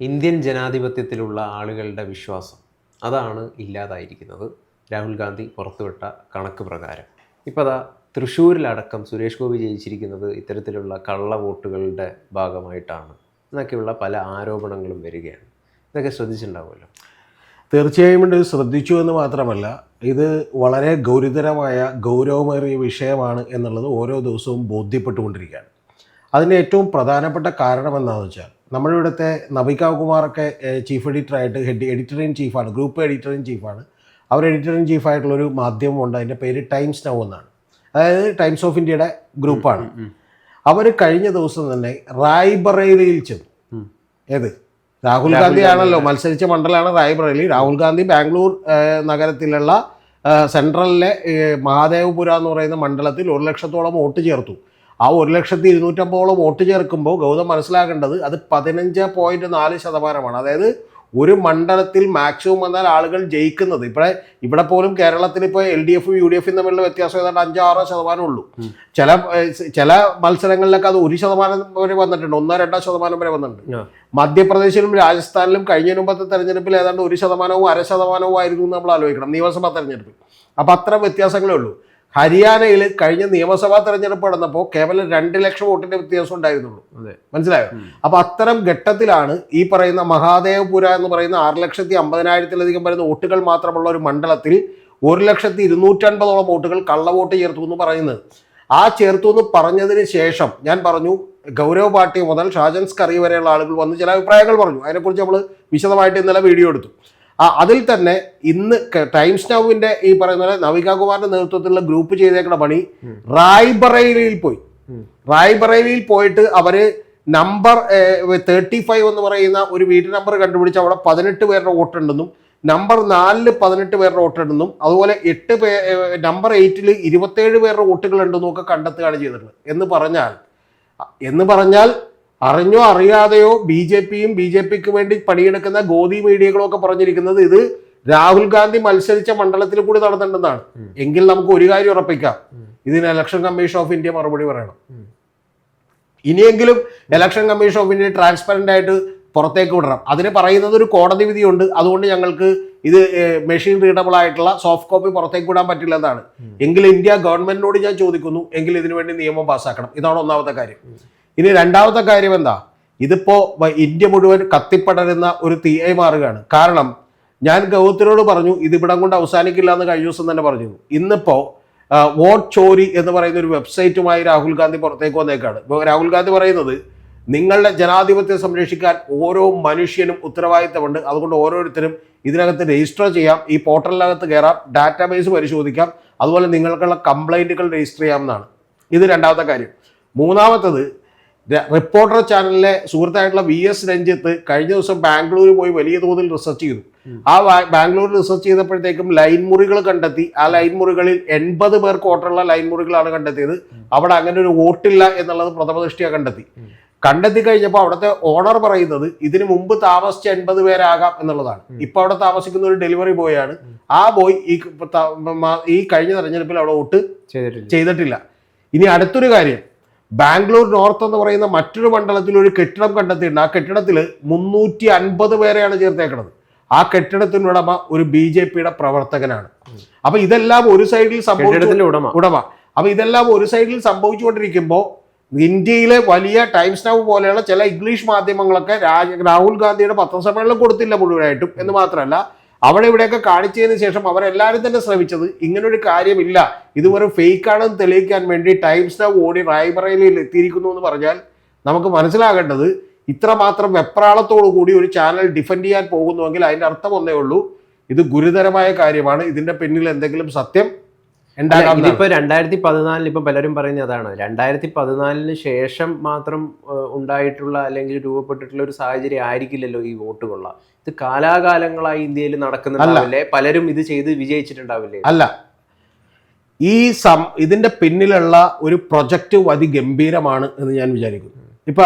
Indian ജനാധിപത്യത്തിലുള്ള ആളുകളുടെ വിശ്വാസം അതാണ് ഇല്ലാതായിരിക്കുന്നത്. രാഹുൽ ഗാന്ധി പുറത്തുവിട്ട കണക്ക് പ്രകാരം. ഇപ്പോൾ അതാ തൃശ്ശൂരിലടക്കം സുരേഷ് ഗോപി ജയിച്ചിരിക്കുന്നത് ഇത്തരത്തിലുള്ള കള്ള വോട്ടുകളുടെ ഭാഗമായിട്ടാണ് എന്നൊക്കെയുള്ള പല ആരോപണങ്ങളും വരികയാണ്. ഇതൊക്കെ ശ്രദ്ധിച്ചിട്ടുണ്ടാവുമല്ലോ? തീർച്ചയായും ഇത് ശ്രദ്ധിച്ചു എന്ന് മാത്രമല്ല ഇത് വളരെ ഗൗരവതരമായ ഗൗരവമേറിയ വിഷയമാണ് എന്നുള്ളത് ഓരോ ദിവസവും ബോധ്യപ്പെട്ടുകൊണ്ടിരിക്കുകയാണ്. അതിന്റെ ഏറ്റവും പ്രധാനപ്പെട്ട കാരണം എന്താണെന്ന് വെച്ചാൽ നമ്മുടെ നവികാവ് നവിക കുമാറൊക്കെ ചീഫ് എഡിറ്ററായിട്ട് ഹെഡ് എഡിറ്റർ ഇൻ ചീഫാണ് ഗ്രൂപ്പ് എഡിറ്റർ ഇൻ ചീഫാണ് അവർ എഡിറ്റർ ഇൻ ചീഫായിട്ടുള്ളൊരു മാധ്യമമുണ്ട് അതിന്റെ പേര് ടൈംസ് നൗ എന്നാണ്. അതായത് ടൈംസ് ഓഫ് ഇന്ത്യയുടെ ഗ്രൂപ്പാണ് അവർ കഴിഞ്ഞ ദിവസം തന്നെ റായ്ബറേലിയിൽ ചെന്നു. ഏത്? രാഹുൽ ഗാന്ധി ആണല്ലോ മത്സരിച്ച മണ്ഡലമാണ് റായ്ബറേലി. രാഹുൽ ഗാന്ധി ബാംഗ്ലൂർ നഗരത്തിലുള്ള സെൻട്രലിലെ മഹാദേവപുര എന്ന് പറയുന്ന മണ്ഡലത്തിൽ ഒരു ലക്ഷത്തോളം വോട്ട് ചേർത്തു. ആ ഒരു ലക്ഷത്തി ഇരുന്നൂറ്റമ്പതോളം വോട്ട് ചേർക്കുമ്പോൾ ഗൗതം മനസ്സിലാക്കേണ്ടത് അത് പതിനഞ്ച് പോയിന്റ് നാല് ശതമാനമാണ്. അതായത് ഒരു മണ്ഡലത്തിൽ മാക്സിമം വന്നാൽ ആളുകൾ ജയിക്കുന്നത്. ഇവിടെ ഇവിടെ പോലും കേരളത്തിൽ ഇപ്പോൾ എൽ ഡി എഫും യു ഡി എഫും തമ്മിലുള്ള വ്യത്യാസം ഏതാണ്ട് അഞ്ചോ ആറോ ശതമാനം ഉള്ളൂ. ചില ചില മത്സരങ്ങളിലൊക്കെ അത് ഒരു ശതമാനം വരെ വന്നിട്ടുണ്ട്. ഒന്നോ രണ്ടോ ശതമാനം വരെ വന്നിട്ടുണ്ട്. മധ്യപ്രദേശിലും രാജസ്ഥാനിലും കഴിഞ്ഞ മുമ്പത്തെ തെരഞ്ഞെടുപ്പിൽ ഏതാണ്ട് ഒരു ശതമാനവും അര ശതമാനവും ആയിരുന്നു നമ്മൾ ആലോചിക്കണം. നിയമസഭാ തെരഞ്ഞെടുപ്പിൽ. അപ്പം അത്ര വ്യത്യാസങ്ങളേ ഉള്ളൂ. ഹരിയാനയിൽ കഴിഞ്ഞ നിയമസഭാ തെരഞ്ഞെടുപ്പ് നടന്നപ്പോൾ കേവലം രണ്ട് ലക്ഷം വോട്ടിന്റെ വ്യത്യാസം ഉണ്ടായിരുന്നുള്ളൂ. അതെ. മനസ്സിലായോ? അപ്പൊ അത്തരം ഘട്ടത്തിലാണ് ഈ പറയുന്ന മഹാദേവപുര എന്ന് പറയുന്ന ആറ് ലക്ഷത്തി അമ്പതിനായിരത്തിലധികം വരുന്ന വോട്ടുകൾ മാത്രമുള്ള ഒരു മണ്ഡലത്തിൽ ഒരു ലക്ഷത്തി ഇരുന്നൂറ്റൻപതോളം വോട്ടുകൾ കള്ളവോട്ട് ചേർത്തു എന്ന് പറയുന്നത്. ആ ചേർത്തു എന്ന് പറഞ്ഞതിന് ശേഷം ഞാൻ പറഞ്ഞു ഗൗരവ് പാർട്ടി മുതൽ ഷാജൻസ് കറി വരെയുള്ള ആളുകൾ വന്ന് ചില അഭിപ്രായങ്ങൾ പറഞ്ഞു. അതിനെക്കുറിച്ച് നമ്മൾ വിശദമായിട്ട് ഇന്നലെ വീഡിയോ എടുത്തു. ആ അതിൽ തന്നെ ഇന്ന് ടൈംസ് നൗവിന്റെ ഈ പറയുന്ന പോലെ നവിക കുമാറിന്റെ നേതൃത്വത്തിലുള്ള ഗ്രൂപ്പ് ചെയ്തേക്കുന്ന പണി റായ്ബറേലിയിൽ പോയി. റായ്ബറേലിയിൽ പോയിട്ട് അവർ നമ്പർ തേർട്ടി ഫൈവ് എന്ന് പറയുന്ന ഒരു വീട്ടു നമ്പർ കണ്ടുപിടിച്ച് അവിടെ പതിനെട്ട് പേരുടെ വോട്ടുണ്ടെന്നും നമ്പർ നാലിൽ പതിനെട്ട് പേരുടെ വോട്ടുണ്ടെന്നും അതുപോലെ എട്ട് പേ നമ്പർ എയ്റ്റിൽ ഇരുപത്തേഴ് പേരുടെ വോട്ടുകൾ ഉണ്ടെന്നും ഒക്കെ കണ്ടെത്തുകയാണ് ചെയ്തിട്ടുള്ളത്. എന്ന് പറഞ്ഞാൽ എന്ന് പറഞ്ഞാൽ അറിഞ്ഞോ അറിയാതെയോ ബി ജെ പിയും ബി ജെ പിക്ക് വേണ്ടി പണിയെടുക്കുന്ന ഗോദി മീഡിയകളും ഒക്കെ പറഞ്ഞിരിക്കുന്നത് ഇത് രാഹുൽ ഗാന്ധി മത്സരിച്ച മണ്ഡലത്തിൽ കൂടി നടന്നിട്ടുണ്ടെന്നാണ്. എങ്കിൽ നമുക്ക് ഒരു കാര്യം ഉറപ്പിക്കാം. ഇതിന് ഇലക്ഷൻ കമ്മീഷൻ ഓഫ് ഇന്ത്യ മറുപടി പറയണം. ഇനിയെങ്കിലും election commission of India transparent ആയിട്ട് പുറത്തേക്ക് വിടണം. അതിന് പറയുന്നത് ഒരു കോടതി വിധിയുണ്ട്. അതുകൊണ്ട് ഞങ്ങൾക്ക് ഇത് മെഷീൻ റീഡബിൾ ആയിട്ടുള്ള സോഫ്റ്റ് കോപ്പി പുറത്തേക്ക് വിടാൻ പറ്റില്ല എന്നാണ്. എങ്കിൽ ഇന്ത്യ ഗവൺമെന്റിനോട് ഞാൻ ചോദിക്കുന്നു. എങ്കിൽ ഇതിനുവേണ്ടി നിയമം പാസ്സാക്കണം. ഇതാണ് ഒന്നാമത്തെ കാര്യം. ഇനി രണ്ടാമത്തെ കാര്യം എന്താ? ഇതിപ്പോ ഇന്ത്യ മുഴുവൻ കത്തിപ്പടരുന്ന ഒരു തീയായി മാറുകയാണ്. കാരണം ഞാൻ ഗൗതത്തിനോട് പറഞ്ഞു ഇത് ഇവിടം കൊണ്ട് അവസാനിക്കില്ല എന്ന് കഴിഞ്ഞ ദിവസം തന്നെ പറഞ്ഞു. ഇന്നിപ്പോ വോട്ട് ചോരി എന്ന് പറയുന്ന ഒരു വെബ്സൈറ്റുമായി രാഹുൽ ഗാന്ധി പുറത്തേക്ക് വന്നേക്കാണ്. രാഹുൽ ഗാന്ധി പറയുന്നത് നിങ്ങളുടെ ജനാധിപത്യം സംരക്ഷിക്കാൻ ഓരോ മനുഷ്യനും ഉത്തരവാദിത്തമുണ്ട്. അതുകൊണ്ട് ഓരോരുത്തരും ഇതിനകത്ത് രജിസ്റ്റർ ചെയ്യാം ഈ പോർട്ടലിനകത്ത് കയറാം ഡാറ്റാബേസ് പരിശോധിക്കാം അതുപോലെ നിങ്ങൾക്കുള്ള കംപ്ലൈന്റുകൾ രജിസ്റ്റർ ചെയ്യാമെന്നാണ് ഇത് രണ്ടാമത്തെ കാര്യം. മൂന്നാമത്തത് റിപ്പോർട്ടർ ചാനലിലെ സുഹൃത്തായിട്ടുള്ള വി എസ് രഞ്ജിത്ത് കഴിഞ്ഞ ദിവസം ബാംഗ്ലൂർ പോയി വലിയ തോതിൽ റിസർച്ച് ചെയ്തു. ആ ബാംഗ്ലൂരിൽ ബാംഗ്ലൂർ റിസർച്ച് ചെയ്തപ്പോഴത്തേക്കും ലൈൻ മുറികൾ കണ്ടെത്തി. ആ ലൈൻ മുറികളിൽ എൺപത് പേർ കോട്ടുള്ള ലൈൻ മുറികളാണ് കണ്ടെത്തിയത്. അവിടെ അങ്ങനെ ഒരു വോട്ടില്ല എന്നുള്ളത് പ്രഥമ ദൃഷ്ടിയ കണ്ടെത്തി. കണ്ടെത്തി കഴിഞ്ഞപ്പോൾ അവിടുത്തെ ഓണർ പറയുന്നത് ഇതിന് മുമ്പ് താമസിച്ച എൺപത് പേരാകാം എന്നുള്ളതാണ്. ഇപ്പൊ അവിടെ താമസിക്കുന്ന ഒരു ഡെലിവറി ബോയ് ആണ്. ആ ബോയ് ഈ ഈ കഴിഞ്ഞ തെരഞ്ഞെടുപ്പിൽ അവിടെ വോട്ട് ചെയ്തിട്ടില്ല. ഇനി അടുത്തൊരു കാര്യം. ബാംഗ്ലൂർ നോർത്ത് എന്ന് പറയുന്ന മറ്റൊരു മണ്ഡലത്തിൽ ഒരു കെട്ടിടം കണ്ടെത്തിയിട്ടുണ്ട്. ആ കെട്ടിടത്തിൽ മുന്നൂറ്റി അൻപത് പേരെയാണ് ചേർത്തേക്കുന്നത് ആ കെട്ടിടത്തിനുടമ ഉടമ ഒരു ബി ജെ പിയുടെ പ്രവർത്തകനാണ്. അപ്പൊ ഇതെല്ലാം ഒരു സൈഡിൽ സംഭവിച്ചു ഉടമ. അപ്പൊ ഇതെല്ലാം ഒരു സൈഡിൽ സംഭവിച്ചുകൊണ്ടിരിക്കുമ്പോൾ ഇന്ത്യയിലെ വലിയ ടൈംസ് നൗ പോലെയുള്ള ചില ഇംഗ്ലീഷ് മാധ്യമങ്ങളൊക്കെ രാഹുൽ ഗാന്ധിയുടെ പത്രസമ്മേളനം കൊടുത്തില്ല മുഴുവനായിട്ടും എന്ന് മാത്രമല്ല അവിടെ ഇവിടെയൊക്കെ കാണിച്ചതിന് ശേഷം അവരെല്ലാവരും തന്നെ ശ്രമിച്ചത് ഇങ്ങനൊരു കാര്യമില്ല. ഇത് വെറും ഫേക്ക് ആണെന്ന് തെളിയിക്കാൻ വേണ്ടി ടൈംസ് ഓഫ് ഓടി റായ്ബറയിലിൽ എത്തിയിരിക്കുന്നു എന്ന് പറഞ്ഞാൽ നമുക്ക് മനസ്സിലാകേണ്ടത് ഇത്രമാത്രം വെപ്രാളത്തോടു കൂടി ഒരു ചാനൽ ഡിഫെൻഡ് ചെയ്യാൻ പോകുന്നുവെങ്കിൽ അതിന്റെ അർത്ഥം ഒന്നേ ഉള്ളൂ. ഇത് ഗുരുതരമായ കാര്യമാണ്. ഇതിന്റെ പിന്നിൽ എന്തെങ്കിലും സത്യം. ഇതിപ്പോ രണ്ടായിരത്തി പതിനാലിൽ ഇപ്പൊ പലരും പറയുന്നത് അതാണ്. രണ്ടായിരത്തി പതിനാലിന് ശേഷം മാത്രം ഉണ്ടായിട്ടുള്ള അല്ലെങ്കിൽ രൂപപ്പെട്ടിട്ടുള്ള ഒരു സാഹചര്യം ആയിരിക്കില്ലല്ലോ ഈ വോട്ട് കൊള്ള. ഇത് കാലാകാലങ്ങളായി ഇന്ത്യയിൽ നടക്കുന്നുണ്ടാവില്ലേ? പലരും ഇത് ചെയ്ത് വിജയിച്ചിട്ടുണ്ടാവില്ലേ? അല്ല. ഈ സം ഇതിന്റെ പിന്നിലുള്ള ഒരു പ്രൊജക്റ്റ് അതിഗംഭീരമാണ് എന്ന് ഞാൻ വിചാരിക്കുന്നു. ഇപ്പൊ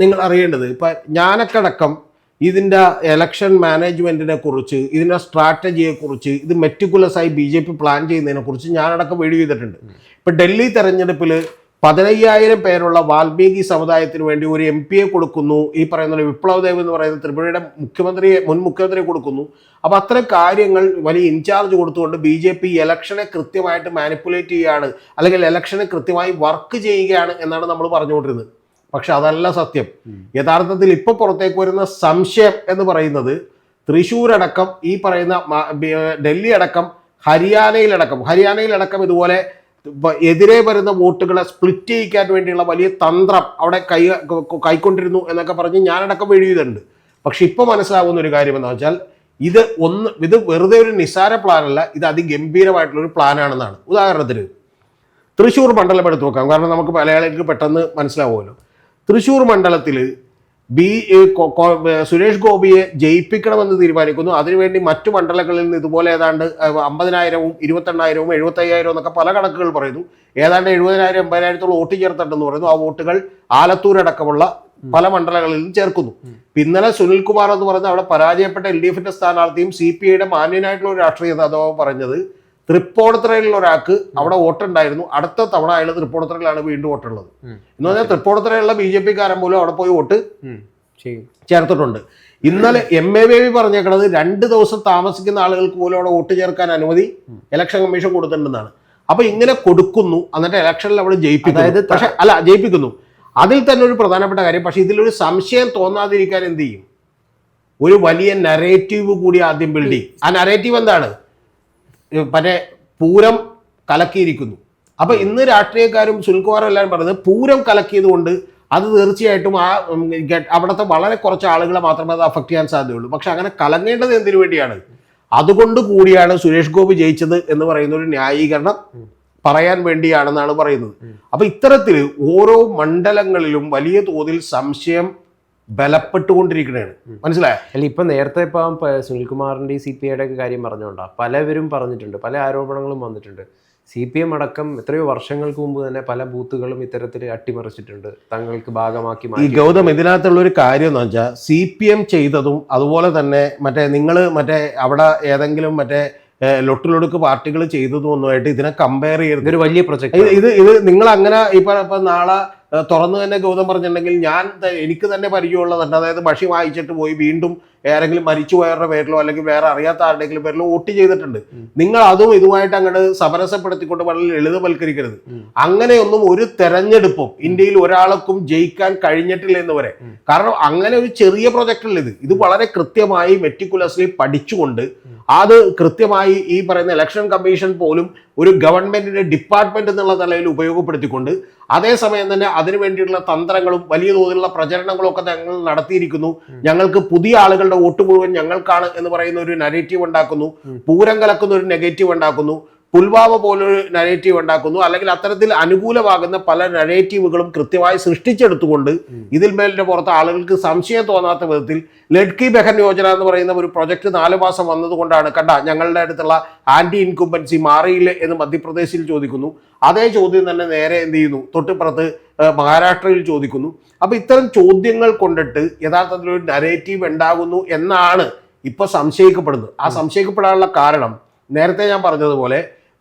നിങ്ങൾ അറിയേണ്ടത് ഇപ്പൊ ഞാനൊക്കെ അടക്കം ഇതിന്റെ എലക്ഷൻ മാനേജ്മെന്റിനെ കുറിച്ച് ഇതിന്റെ സ്ട്രാറ്റജിയെ കുറിച്ച് ഇത് മെറ്റിക്കുലസ് ആയി ബി ജെ പി പ്ലാൻ ചെയ്യുന്നതിനെ കുറിച്ച് ഞാനടക്കം വീഡിയോ ചെയ്തിട്ടുണ്ട്. ഇപ്പൊ ഡൽഹി തെരഞ്ഞെടുപ്പിൽ പതിനയ്യായിരം പേരുള്ള വാൽമീകി സമുദായത്തിന് വേണ്ടി ഒരു എം പിയെ കൊടുക്കുന്നു. ഈ പറയുന്ന വിപ്ലവ് ദേവ് എന്ന് പറയുന്ന ത്രിപുരയുടെ മുഖ്യമന്ത്രിയെ മുൻ മുഖ്യമന്ത്രിയെ കൊടുക്കുന്നു. അപ്പോൾ അത്തരം കാര്യങ്ങൾ വലിയ ഇൻചാർജ് കൊടുത്തുകൊണ്ട് ബി ജെ പി ഇലക്ഷനെ കൃത്യമായിട്ട് മാനിപ്പുലേറ്റ് ചെയ്യുകയാണ്. അല്ലെങ്കിൽ ഇലക്ഷനെ കൃത്യമായി വർക്ക് ചെയ്യുകയാണ് എന്നാണ് നമ്മൾ പറഞ്ഞുകൊണ്ടിരുന്നത്. പക്ഷെ അതല്ല സത്യം. യഥാർത്ഥത്തിൽ ഇപ്പോൾ പുറത്തേക്ക് വരുന്ന സംശയം എന്ന് പറയുന്നത് തൃശൂർ അടക്കം ഈ പറയുന്ന ഡൽഹി അടക്കം ഹരിയാനയിലടക്കം ഹരിയാനയിലടക്കം ഇതുപോലെ ഇപ്പൊ എതിരെ വരുന്ന വോട്ടുകളെ സ്പ്ലിറ്റ് ചെയ്യിക്കാൻ വേണ്ടിയുള്ള വലിയ തന്ത്രം അവിടെ കൈ കൈക്കൊണ്ടിരുന്നു എന്നൊക്കെ പറഞ്ഞ് ഞാനടക്കം എഴുതിയിട്ടുണ്ട്. പക്ഷെ ഇപ്പൊ മനസ്സിലാവുന്ന ഒരു കാര്യം എന്താ വെച്ചാൽ ഇത് ഒന്ന് ഇത് വെറുതെ ഒരു നിസ്സാര പ്ലാനല്ല ഇത് അതിഗംഭീരമായിട്ടുള്ള ഒരു പ്ലാനാണെന്നാണ് ഉദാഹരണത്തിന് തൃശ്ശൂർ മണ്ഡലം എടുത്തു നോക്കാം. കാരണം നമുക്ക് മലയാളികൾക്ക് പെട്ടെന്ന് മനസ്സിലാവുമല്ലോ. തൃശ്ശൂർ മണ്ഡലത്തിൽ ബി സുരേഷ് ഗോപിയെ ജയിപ്പിക്കണമെന്ന് തീരുമാനിക്കുന്നു. അതിനുവേണ്ടി മറ്റു മണ്ഡലങ്ങളിൽ നിന്ന് ഇതുപോലെ ഏതാണ്ട് അമ്പതിനായിരവും ഇരുപത്തെണ്ണായിരവും എഴുപത്തയ്യായിരവും എന്നൊക്കെ പല കണക്കുകൾ പറയുന്നു. ഏതാണ്ട് എഴുപതിനായിരം എൺപതിനായിരത്തോളം വോട്ട് ചേർത്തിട്ടുണ്ടെന്ന് പറയുന്നു. ആ വോട്ടുകൾ ആലത്തൂർ അടക്കമുള്ള പല മണ്ഡലങ്ങളിൽ നിന്ന് ചേർക്കുന്നു. ഇന്നലെ സുനിൽകുമാർ എന്ന് പറയുന്നത് അവിടെ പരാജയപ്പെട്ട എൽ ഡി എഫിന്റെ സ്ഥാനാർത്ഥിയും സി പി ഐയുടെ മാന്യനായിട്ടുള്ള ഒരു രാഷ്ട്രീയ നേതാവ് പറഞ്ഞത്. തൃപ്പൂണിത്തുറയിലുള്ള ഒരാൾക്ക് അവിടെ വോട്ടുണ്ടായിരുന്നു. അടുത്ത തവണ അയാൾ തൃപ്പൂണിത്തറയിലാണ് വീണ്ടും വോട്ടുള്ളത്. എന്ന് പറഞ്ഞാൽ തൃപ്പൂണിത്തറയിലുള്ള ബി ജെ പിക്കാരൻ പോലും അവിടെ പോയി വോട്ട് ചേർത്തിട്ടുണ്ട്. ഇന്നലെ എം എ ബേബി പറഞ്ഞേക്കണത് രണ്ട് ദിവസം താമസിക്കുന്ന ആളുകൾക്ക് പോലും അവിടെ വോട്ട് ചേർക്കാൻ അനുമതി ഇലക്ഷൻ കമ്മീഷൻ കൊടുത്തിട്ടുണ്ടെന്നാണ്. അപ്പൊ ഇങ്ങനെ കൊടുക്കുന്നു. എന്നിട്ട് ഇലക്ഷനിൽ അവിടെ ജയിപ്പിക്കുന്നു. അതായത് പക്ഷെ അല്ല ജയിപ്പിക്കുന്നു. അതിൽ തന്നെ ഒരു പ്രധാനപ്പെട്ട കാര്യം പക്ഷെ ഇതിലൊരു സംശയം തോന്നാതിരിക്കാൻ എന്ത് ചെയ്യും? ഒരു വലിയ നരേറ്റീവ് കൂടി ആദ്യം ബിൽഡ് ചെയ്യും. ആ നരേറ്റീവ് എന്താണ്? മറ്റേ പൂരം കലക്കിയിരിക്കുന്നു. അപ്പൊ ഇന്ന് രാഷ്ട്രീയക്കാരും സുനിൽകുമാറും എല്ലാവരും പറയുന്നത് പൂരം കലക്കിയത് കൊണ്ട് അത് തീർച്ചയായിട്ടും ആ അവിടുത്തെ വളരെ കുറച്ച് ആളുകളെ മാത്രമേ അത് അഫക്ട് ചെയ്യാൻ സാധ്യതയുള്ളൂ. പക്ഷെ അങ്ങനെ കലങ്ങേണ്ടത് എന്തിനു വേണ്ടിയാണ്? അതുകൊണ്ട് കൂടിയാണ് സുരേഷ് ഗോപി ജയിച്ചത് എന്ന് പറയുന്ന ഒരു ന്യായീകരണം പറയാൻ വേണ്ടിയാണെന്നാണ് പറയുന്നത്. അപ്പൊ ഇത്തരത്തിൽ ഓരോ മണ്ഡലങ്ങളിലും വലിയ തോതിൽ സംശയം ബലപ്പെട്ടുകൊണ്ടിരിക്കുകയാണ് മനസ്സിലായോ? അല്ല ഇപ്പൊ നേരത്തെ ഇപ്പം സുനിൽകുമാറിന്റെ സി പി ഐയുടെ ഒക്കെ കാര്യം പറഞ്ഞുകൊണ്ടാ പലവരും പറഞ്ഞിട്ടുണ്ട് പല ആരോപണങ്ങളും വന്നിട്ടുണ്ട്. സി പി എം അടക്കം എത്രയോ വർഷങ്ങൾക്ക് മുമ്പ് തന്നെ പല ബൂത്തുകളും ഇത്തരത്തിൽ അട്ടിമറിച്ചിട്ടുണ്ട് തങ്ങൾക്ക് ഭാഗമാക്കി ഈ ഗൗതം ഇതിനകത്തുള്ള ഒരു കാര്യം എന്ന് വെച്ചാൽ സി പി എം ചെയ്തതും അതുപോലെ തന്നെ മറ്റേ നിങ്ങൾ മറ്റേ അവിടെ ഏതെങ്കിലും മറ്റേ ലൊട്ടിലൊടുക്ക് പാർട്ടികൾ ചെയ്തതും ഒന്നുമായിട്ട് ഇതിനെ കമ്പയർ ചെയ്ത് ഇതൊരു വലിയ പ്രൊജക്ട് ഇത് ഇത് നിങ്ങൾ അങ്ങനെ ഇപ്പൊ ഇപ്പൊ നാളെ തുറന്നു തന്നെ ഗൗതം പറഞ്ഞിട്ടുണ്ടെങ്കിൽ ഞാൻ എനിക്ക് തന്നെ പരിചയമുള്ളതുണ്ട് അതായത് ഭക്ഷി വായിച്ചിട്ട് പോയി വീണ്ടും ആരെങ്കിലും മരിച്ചു പോയവരുടെ പേരിലോ അല്ലെങ്കിൽ വേറെ അറിയാത്ത ആരുടെയെങ്കിലും പേരിലോ വോട്ട് ചെയ്തിട്ടുണ്ട്. നിങ്ങൾ അതും ഇതുമായിട്ട് അങ്ങോട്ട് സമരസപ്പെടുത്തിക്കൊണ്ട് വളരെ ലളിതവൽക്കരിക്കരുത്. അങ്ങനെയൊന്നും ഒരു തെരഞ്ഞെടുപ്പും ഇന്ത്യയിൽ ഒരാൾക്കും ജയിക്കാൻ കഴിഞ്ഞിട്ടില്ല എന്ന് വരെ. കാരണം അങ്ങനെ ഒരു ചെറിയ പ്രൊജക്ടല്ല ഇത്. ഇത് വളരെ കൃത്യമായി മെറ്റിക്കുലസ്ലി പഠിച്ചുകൊണ്ട് അത് കൃത്യമായി ഈ പറയുന്ന ഇലക്ഷൻ കമ്മീഷൻ പോലും ഒരു ഗവൺമെന്റിന്റെ ഡിപ്പാർട്ട്മെന്റ് എന്നുള്ള നിലയിൽ ഉപയോഗപ്പെടുത്തിക്കൊണ്ട് അതേസമയം തന്നെ അതിനു വേണ്ടിയിട്ടുള്ള തന്ത്രങ്ങളും വലിയ തോതിലുള്ള പ്രചരണങ്ങളും ഒക്കെ ഞങ്ങൾ നടത്തിയിരിക്കുന്നു. ഞങ്ങൾക്ക് പുതിയ ആളുകളുടെ വോട്ട് മുഴുവൻ ഞങ്ങൾക്കാണ് എന്ന് പറയുന്ന ഒരു നരേറ്റീവ് ഉണ്ടാക്കുന്നു. പൂരം കലക്കുന്ന ഒരു നെഗറ്റീവ് ഉണ്ടാക്കുന്നു. പുൽവാമ പോലൊരു നരേറ്റീവ് ഉണ്ടാക്കുന്നു. അല്ലെങ്കിൽ അത്തരത്തിൽ അനുകൂലമാകുന്ന പല നരേറ്റീവുകളും കൃത്യമായി സൃഷ്ടിച്ചെടുത്തുകൊണ്ട് ഇതിൽ മേലിന്റെ പുറത്ത് ആളുകൾക്ക് സംശയം തോന്നാത്ത വിധത്തിൽ ലഡ്കി ബെഹൻ യോജന എന്ന് പറയുന്ന ഒരു പ്രൊജക്ട് നാല് മാസം വന്നതുകൊണ്ടാണ്. കണ്ട ഞങ്ങളുടെ അടുത്തുള്ള ആന്റി ഇൻകുംബൻസി മാറിയില്ലേ എന്ന് മധ്യപ്രദേശിൽ ചോദിക്കുന്നു. അതേ ചോദ്യം തന്നെ നേരെ എന്ത് ചെയ്യുന്നു? തൊട്ടിപ്പുറത്ത് മഹാരാഷ്ട്രയിൽ ചോദിക്കുന്നു. അപ്പൊ ഇത്തരം ചോദ്യങ്ങൾ കൊണ്ടിട്ട് യഥാർത്ഥത്തിൽ ഒരു നരേറ്റീവ് ഉണ്ടാകുന്നു എന്നാണ് ഇപ്പോൾ സംശയിക്കപ്പെടുന്നത്. ആ സംശയിക്കപ്പെടാനുള്ള കാരണം നേരത്തെ ഞാൻ പറഞ്ഞതുപോലെ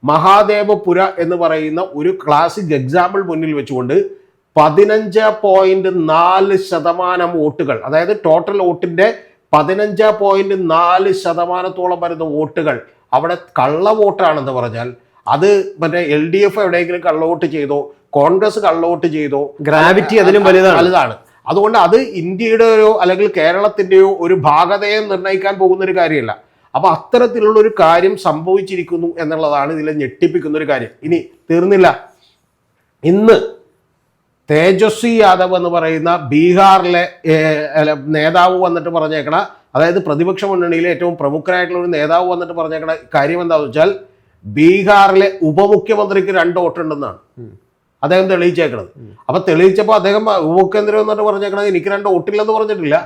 മഹാദേവപുര എന്ന് പറയുന്ന ഒരു ക്ലാസിക് എക്സാമ്പിൾ മുന്നിൽ വെച്ചുകൊണ്ട് പതിനഞ്ച് പോയിന്റ് നാല് ശതമാനം വോട്ടുകൾ അതായത് ടോട്ടൽ വോട്ടിന്റെ പതിനഞ്ച് പോയിന്റ് നാല് ശതമാനത്തോളം വരുന്ന വോട്ടുകൾ അവിടെ കള്ള വോട്ടാണെന്ന് പറഞ്ഞാൽ അത് മറ്റേ എൽ ഡി എഫ് എവിടെയെങ്കിലും കള്ളവോട്ട് ചെയ്തോ കോൺഗ്രസ് കള്ളവോട്ട് ചെയ്തോ ഗ്രാവിറ്റി അതിലും വലുതാണ്. വലുതാണ്. അതുകൊണ്ട് അത് ഇന്ത്യയുടെയോ അല്ലെങ്കിൽ കേരളത്തിന്റെയോ ഒരു ഭാഗതയെ നിർണയിക്കാൻ പോകുന്ന ഒരു കാര്യമല്ല. അപ്പൊ അത്തരത്തിലുള്ള ഒരു കാര്യം സംഭവിച്ചിരിക്കുന്നു എന്നുള്ളതാണ് ഇതിലെ ഞെട്ടിപ്പിക്കുന്ന ഒരു കാര്യം. ഇനി തീർന്നില്ല. ഇന്ന് തേജസ്വി യാദവ് എന്ന് പറയുന്ന ബീഹാറിലെ നേതാവ് വന്നിട്ട് പറഞ്ഞേക്കണ അതായത് പ്രതിപക്ഷ മുന്നണിയിലെ ഏറ്റവും പ്രമുഖനായിട്ടുള്ള ഒരു നേതാവ് വന്നിട്ട് പറഞ്ഞേക്കണ കാര്യം എന്താണെന്ന് വെച്ചാൽ ബീഹാറിലെ ഉപമുഖ്യമന്ത്രിക്ക് രണ്ട് വോട്ടുണ്ടെന്നാണ്. അദ്ദേഹം തെളിയിച്ചേക്കണത്. അപ്പൊ തെളിയിച്ചപ്പോൾ അദ്ദേഹം ഉപമുഖ്യമന്ത്രി എന്നിട്ട് പറഞ്ഞേക്കണത് എനിക്ക് രണ്ട് വോട്ടില്ലെന്ന് പറഞ്ഞിട്ടില്ല.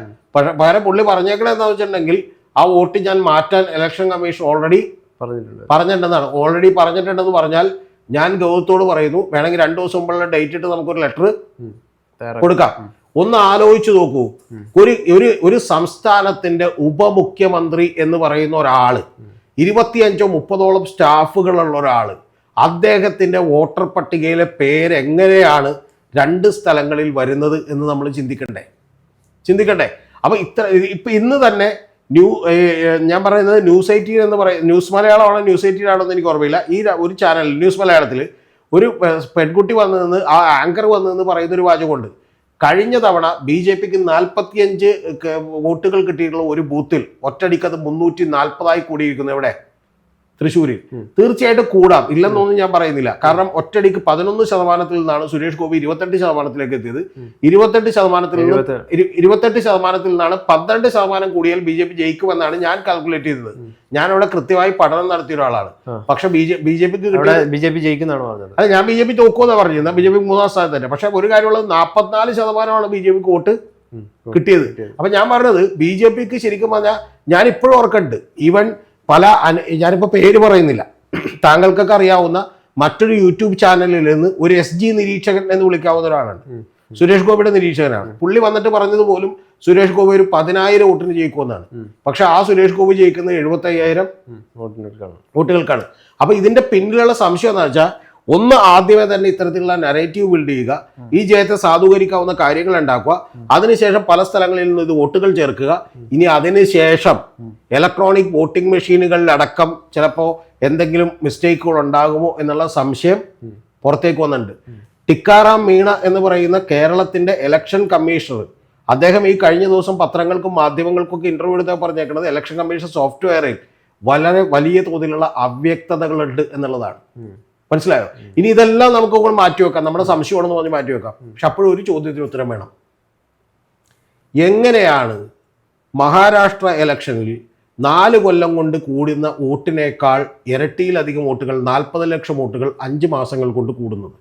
പകരം പുള്ളി പറഞ്ഞേക്കണത് എന്താ വെച്ചിട്ടുണ്ടെങ്കിൽ ആ വോട്ട് ഞാൻ മാറ്റാൻ ഇലക്ഷൻ കമ്മീഷൻ ഓൾറെഡി പറഞ്ഞിട്ടുണ്ട്. പറഞ്ഞിട്ടുണ്ടെന്നാണ്. ഓൾറെഡി പറഞ്ഞിട്ടുണ്ടെന്ന് പറഞ്ഞാൽ ഞാൻ ഗൗതത്തോട് പറയുന്നു വേണമെങ്കിൽ രണ്ടു ദിവസം മുമ്പുള്ള ഡേറ്റ് ഇട്ട് നമുക്കൊരു ലെറ്റർ. കൊടുക്കാം. ഒന്ന് ആലോചിച്ചു നോക്കൂ. ഒരു ഒരു ഒരു സംസ്ഥാനത്തിന്റെ ഉപമുഖ്യമന്ത്രി എന്ന് പറയുന്ന ഒരാൾ ഇരുപത്തിയഞ്ചോ മുപ്പതോളം സ്റ്റാഫുകളുള്ള ഒരാൾ അദ്ദേഹത്തിന്റെ വോട്ടർ പട്ടികയിലെ പേര് എങ്ങനെയാണ് രണ്ട് സ്ഥലങ്ങളിൽ വരുന്നത് എന്ന് നമ്മൾ ചിന്തിക്കണ്ടേ? ചിന്തിക്കണ്ടേ? അപ്പൊ ഇത്ര ഇപ്പൊ ഇന്ന് തന്നെ ന്യൂ ഞാൻ പറയുന്നത് ന്യൂസ് എയ്റ്റീൻ എന്ന് പറയും ന്യൂസ് മലയാളമാണോ ന്യൂസ് എയ്റ്റീൻ ആണോ എന്ന് എനിക്ക് ഓർമ്മയില്ല. ഈ ഒരു ചാനൽ ന്യൂസ് മലയാളത്തിൽ ഒരു പെൺകുട്ടി വന്നു നിന്ന് ആ ആങ്കർ വന്നു നിന്ന് പറയുന്ന ഒരു വാചകമുണ്ട്. കഴിഞ്ഞ തവണ ബി ജെ പിക്ക് നാൽപ്പത്തിയഞ്ച് വോട്ടുകൾ കിട്ടിയിട്ടുള്ള ഒരു ബൂത്തിൽ ഒറ്റടിക്കത് മുന്നൂറ്റി നാൽപ്പതായി കൂടിയിരിക്കുന്നു. എവിടെ? തൃശ്ശൂരിൽ. തീർച്ചയായിട്ടും കൂടാം. ഇല്ലെന്നൊന്നും ഞാൻ പറയുന്നില്ല. കാരണം ഒറ്റടിക്ക് പതിനൊന്ന് ശതമാനത്തിൽ നിന്നാണ് സുരേഷ് ഗോപി ഇരുപത്തെട്ട് ശതമാനത്തിലേക്ക് എത്തിയത്. ഇരുപത്തെട്ട് ശതമാനത്തിൽ നിന്ന് ഇരുപത്തെട്ട്. ശതമാനത്തിൽ നിന്നാണ് പന്ത്രണ്ട് ശതമാനം കൂടിയാൽ ബി ജെ പി ജയിക്കുമെന്നാണ് ഞാൻ കാൽക്കുലേറ്റ് ചെയ്തത്. ഞാൻ അവിടെ കൃത്യമായി പഠനം നടത്തിയ ഒരാളാണ്. പക്ഷെ ബി ജെ ബി ജെ പിക്ക് ബി ജെ പി ജയിക്കുന്നതാണോ പറഞ്ഞത്? അത് ഞാൻ ബി ജെ പി തോക്കുമെന്നാണ് പറഞ്ഞത്. ബി ജെ പി മൂന്നാം സ്ഥാനത്ത് തന്നെ പക്ഷെ ഒരു കാര്യമുള്ളത് നാൽപ്പത്തിനാല് ശതമാനമാണ് ബി ജെ പിക്ക് വോട്ട് കിട്ടിയത്. അപ്പൊ ഞാൻ പറഞ്ഞത് ബി ജെ പിക്ക് ശരിക്കും പറഞ്ഞാൽ ഞാൻ ഇപ്പോഴും ഓർക്കുന്നുണ്ട്. ഈവൻ പല ഞാനിപ്പോൾ പേര് പറയുന്നില്ല. താങ്കൾക്കൊക്കെ അറിയാവുന്ന മറ്റൊരു യൂട്യൂബ് ചാനലിൽ നിന്ന് ഒരു എസ് ജി നിരീക്ഷകൻ എന്ന് വിളിക്കാവുന്ന ഒരാളാണ്. സുരേഷ് ഗോപിയുടെ നിരീക്ഷകനാണ്. പുള്ളി വന്നിട്ട് പറഞ്ഞത് പോലും സുരേഷ് ഗോപി ഒരു പതിനായിരം വോട്ടിന് ജയിക്കുമെന്നാണ്. പക്ഷെ ആ സുരേഷ് ഗോപി ജയിക്കുന്നത് എഴുപത്തി അയ്യായിരം വോട്ടുകൾക്കാണ്. അപ്പൊ ഇതിന്റെ പിന്നിലുള്ള സംശയം എന്ന് വെച്ചാൽ ഒന്ന് ആദ്യമേ തന്നെ ഇത്തരത്തിലുള്ള നരേറ്റീവ് ബിൽഡ് ചെയ്യുക. ഈ ജയത്തെ സാധൂകരിക്കാവുന്ന കാര്യങ്ങൾ ഉണ്ടാക്കുക. അതിനുശേഷം പല സ്ഥലങ്ങളിൽ നിന്ന് ഇത് വോട്ടുകൾ ചേർക്കുക. ഇനി അതിനുശേഷം ഇലക്ട്രോണിക് വോട്ടിംഗ് മെഷീനുകളിലടക്കം ചിലപ്പോൾ എന്തെങ്കിലും മിസ്റ്റേക്കുകൾ ഉണ്ടാകുമോ എന്നുള്ള സംശയം പുറത്തേക്ക് വന്നിട്ടുണ്ട്. ടിക്കാറാം മീണ എന്ന് പറയുന്ന കേരളത്തിന്റെ ഇലക്ഷൻ കമ്മീഷണർ അദ്ദേഹം ഈ കഴിഞ്ഞ ദിവസം പത്രങ്ങൾക്കും മാധ്യമങ്ങൾക്കൊക്കെ ഇന്റർവ്യൂ എടുത്താൽ പറഞ്ഞേക്കുന്നത് ഇലക്ഷൻ കമ്മീഷൻ സോഫ്റ്റ്വെയറിൽ വളരെ വലിയ തോതിലുള്ള അവ്യക്തതകളുണ്ട് എന്നുള്ളതാണ്. മനസ്സിലായോ? ഇനി ഇതെല്ലാം നമുക്ക് കൂടെ മാറ്റി വെക്കാം. നമ്മുടെ സംശയമാണെന്ന് പറഞ്ഞ് മാറ്റി വെക്കാം. പക്ഷെ അപ്പോഴും ഒരു ചോദ്യത്തിന് ഉത്തരം വേണം. എങ്ങനെയാണ് മഹാരാഷ്ട്ര ഇലക്ഷനിൽ നാല് കൊല്ലം കൊണ്ട് കൂടുന്ന വോട്ടിനേക്കാൾ ഇരട്ടിയിലധികം വോട്ടുകൾ നാൽപ്പത് ലക്ഷം വോട്ടുകൾ അഞ്ച് മാസങ്ങൾ കൊണ്ട് കൂടുന്നത്?